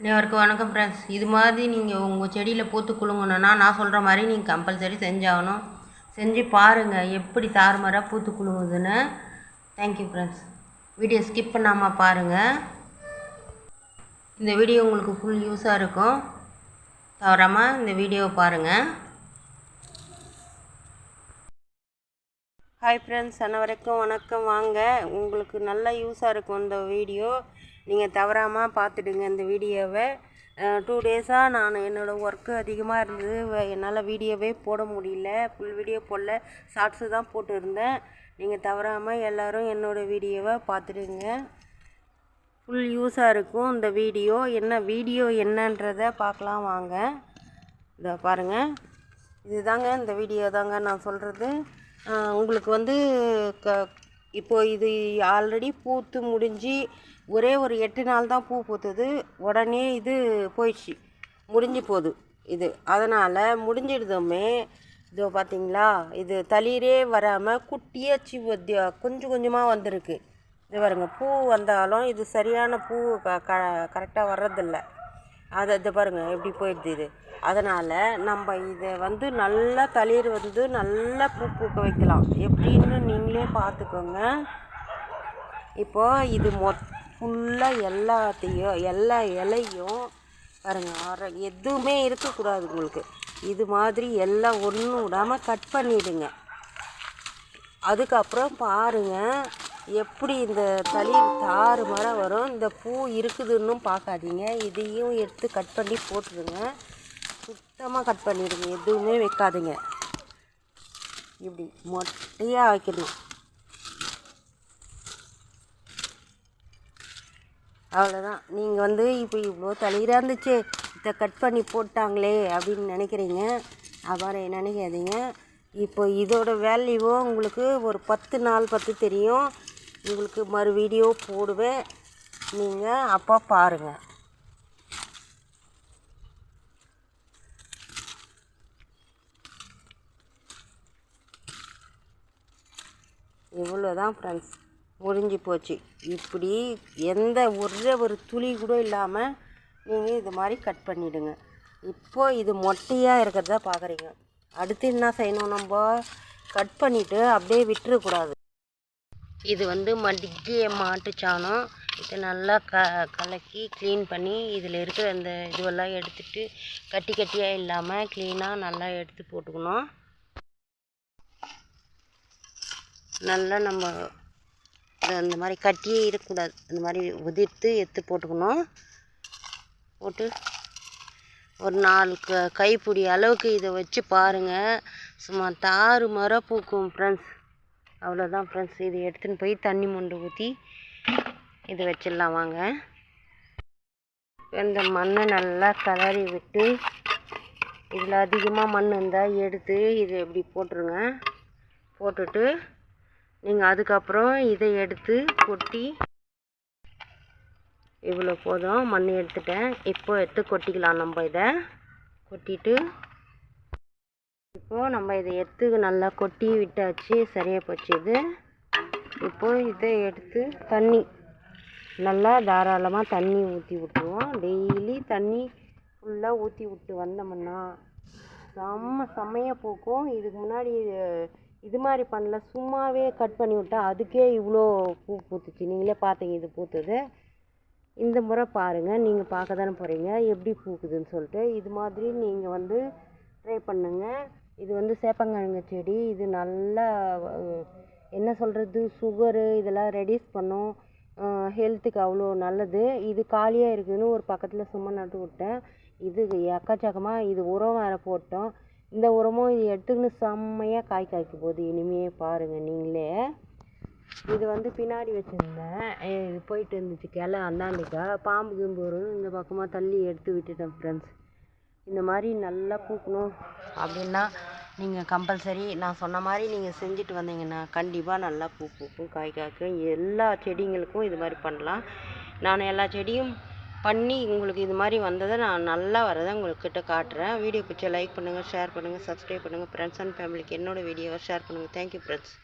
அனைவருக்கும் வணக்கம் ஃப்ரெண்ட்ஸ் இது மாதிரி நீங்கள் உங்கள் செடியில் பூத்து குலுங்கணுன்னா நான் சொல்கிற மாதிரி நீங்கள் கம்பல்சரி செஞ்சாகணும். செஞ்சு பாருங்கள் எப்படி தாறுமாறாக பூத்து குலுங்குதுன்னு. Thank you friends video skip பண்ணாமல் பாருங்கள் இந்த வீடியோ உங்களுக்கு ஃபுல் யூஸாக இருக்கும். தவறாமல் இந்த வீடியோவை பாருங்கள் ஹாய் ஃப்ரெண்ட்ஸ் அனைவருக்கும் வணக்கம். வாங்க உங்களுக்கு நல்லா யூஸாக இருக்கும் இந்த வீடியோ நீங்கள் தவறாமல் பார்த்துடுங்க இந்த வீடியோவை டூ டேஸாக நான் என்னோடய ஒர்க்கு அதிகமாக இருந்தது. என்னால் வீடியோவே போட முடியல. ஃபுல் வீடியோ போடல. ஷார்ட்ஸு தான் போட்டுருந்தேன். நீங்கள் தவறாமல் எல்லோரும் என்னோடய வீடியோவை பார்த்துடுங்க. ஃபுல் யூஸாக இருக்கும் இந்த வீடியோ என்ன வீடியோ என்னன்றதை பார்க்கலாம் வாங்க. இதை பாருங்கள் இதுதாங்க இந்த வீடியோ தாங்க நான் சொல்கிறது உங்களுக்கு வந்து க இப்போது இது ஆல்ரெடி பூத்து முடிஞ்சு ஒரே ஒரு எட்டு நாள் தான் பூ பூத்துது. உடனே இது போயிடுச்சு. முடிஞ்சு போகுது இது. அதனால் முடிஞ்சிடுதுமே இதோ பார்த்தீங்களா இது தளிரே வராமல் குட்டியாக சி கொஞ்சம் கொஞ்சமாக வந்திருக்கு. இது பாருங்கள் பூ வந்தாலும் இது சரியான பூ க க கரெக்டாக வர்றதில்ல. அதை இது பாருங்கள் எப்படி போயிடுது இது. அதனால் நம்ம இதை வந்து நல்லா தளிர் வந்து நல்லா பூ பூக்க வைக்கலாம். எப்படின்னு நீங்களே பார்த்துக்கோங்க. இப்போது இது மொத் ஃபுல்லாக எல்லாத்தையும் எல்லா இலையும் பாருங்கள் அரை எதுவுமே இருக்கக்கூடாது உங்களுக்கு. இது மாதிரி எல்லாம் ஒன்றும் விடாமல் கட் பண்ணிவிடுங்க அதுக்கப்புறம் பாருங்கள் எப்படி இந்த தளிர் தாறு மரம் வரும்? இந்த பூ இருக்குதுன்னு பார்க்காதீங்க. இதையும் எடுத்து கட் பண்ணி போட்டுருங்க. சுத்தமாக கட் பண்ணிடுங்க. எதுவுமே வைக்காதீங்க. இப்படி மொட்டையாக வைக்கணும். அவ்வளோதான் நீங்கள் வந்து இப்போ இவ்வளோ தளிராக இருந்துச்சு. இதை கட் பண்ணி போட்டாங்களே அப்படின்னு நினைக்கிறீங்க. அவரை நினைக்காதீங்க இப்போ இதோட வேல்யூவோ உங்களுக்கு ஒரு பத்து நாள் பத்து தெரியும். உங்களுக்கு மறு வீடியோ போடுவேன். நீங்கள் அப்போ பாருங்கள் இவ்வளோ தான் ஃப்ரெண்ட்ஸ் முடிஞ்சு போச்சு. இப்படி எந்த ஒரே ஒரு துளி கூட இல்லாமல் நீங்கள் இது மாதிரி கட் பண்ணிவிடுங்க இப்போது இது மொட்டையாக இருக்கிறத பார்க்குறீங்க அடுத்து என்ன செய்யணும் நம்ம? கட் பண்ணிவிட்டு அப்படியே விட்டுறக்கூடாது. இது வந்து மடிக்கிய மாட்டு சாணம். இதை நல்லா க கலக்கி க்ளீன் பண்ணி இதில் இருக்கிற அந்த இதுவெல்லாம் எடுத்துட்டு கட்டி கட்டியாக இல்லாமல் க்ளீனாக நல்லா எடுத்து போட்டுக்கணும். நல்லா நம்ம அந்த மாதிரி கட்டியே இருக்கக்கூடாது. அந்த மாதிரி உதிர்த்து எடுத்து போட்டுக்கணும். போட்டு ஒரு நாலு க கைப்பிடி அளவுக்கு இதை வச்சு பாருங்கள் சும்மா தாறு மர பூக்கும் ஃப்ரெண்ட்ஸ் அவ்வளோதான் ஃப்ரெண்ட்ஸ் இதை எடுத்துன்னு போய் தண்ணி மொண்டு ஊற்றி இதை வச்சிடலாம் வாங்க. இந்த மண்ணை நல்லா கலரி விட்டு இதில் அதிகமாக மண் இருந்தால் எடுத்து இது எப்படி போட்டுருங்க. போட்டுட்டு நீங்கள் அதுக்கப்புறம் இதை எடுத்து கொட்டி இவ்வளோ போதும் மண் எடுத்துட்டேன். இப்போ எடுத்து கொட்டிக்கலாம் நம்ம இதை. கொட்டிட்டு இப்போது நம்ம இதை எடுத்து நல்லா கொட்டி விட்டாச்சு சரியாக போச்சு இது. இப்போது இதை எடுத்து தண்ணி நல்லா தாராளமாக தண்ணி ஊற்றி விட்டுருவோம். டெய்லி தண்ணி ஃபுல்லாக ஊற்றி விட்டு வந்தோம்னா செம்ம செம்மையாக போக்கும். இதுக்கு முன்னாடி இது மாதிரி பண்ணல சும்மாவே கட் பண்ணி விட்டால் அதுக்கே இவ்வளோ பூ பூத்துச்சு. நீங்களே பார்த்தீங்க இது பூத்தது. இந்த முறை பாருங்கள் நீங்கள் பார்க்க தானே போகிறீங்க எப்படி பூக்குதுன்னு சொல்லிட்டு. இது மாதிரி நீங்கள் வந்து ட்ரை பண்ணுங்கள் இது வந்து சேப்பங்கிழங்கு செடி இது நல்லா என்ன சொல்கிறது சுகரு இதெல்லாம் ரெடியூஸ் பண்ணும். ஹெல்த்துக்கு அவ்வளோ நல்லது. இது காலியாக இருக்குதுன்னு ஒரு பக்கத்தில் சும்மா நட்டு விட்டேன். இது எக்கச்சக்கமாக இது உரம் வேறு போட்டோம். இந்த உரமும் இது எடுத்துக்கின்னு செம்மையாக காய் காய்க்க போகுது. இனிமே பாருங்கள் நீங்களே. இது வந்து பின்னாடி வச்சுருந்தேன். இது போயிட்டு இருந்துச்சு கிளை அந்தாண்டிக்கா. பாம்பு கிம்பு வரும். இந்த பக்கமாக தள்ளி எடுத்து விட்டுட்டேன் ஃப்ரெண்ட்ஸ் இந்த மாதிரி நல்லா பூக்கணும். அப்படின்னா நீங்கள் கம்பல்சரி நான் சொன்ன மாதிரி நீங்கள் செஞ்சுட்டு வந்தீங்கன்னா கண்டிப்பாக நல்லா பூ பூக்கும் காய் காய்க்கும். எல்லா செடிங்களுக்கும் இது மாதிரி பண்ணலாம். நான் எல்லா செடியும் பண்ணி உங்களுக்கு இது மாதிரி வந்ததை நான் நல்லா வரதை உங்கள்கிட்ட காட்டுறேன். வீடியோ பிடிச்ச லைக் பண்ணுங்கள் ஷேர் பண்ணுங்கள் சப்ஸ்கிரைப் பண்ணுங்கள் ஃப்ரெண்ட்ஸ் அண்ட் ஃபேமிலிக்கு என்னோடய வீடியோவை ஷேர் பண்ணுங்கள் தேங்க்யூ ஃப்ரெண்ட்ஸ்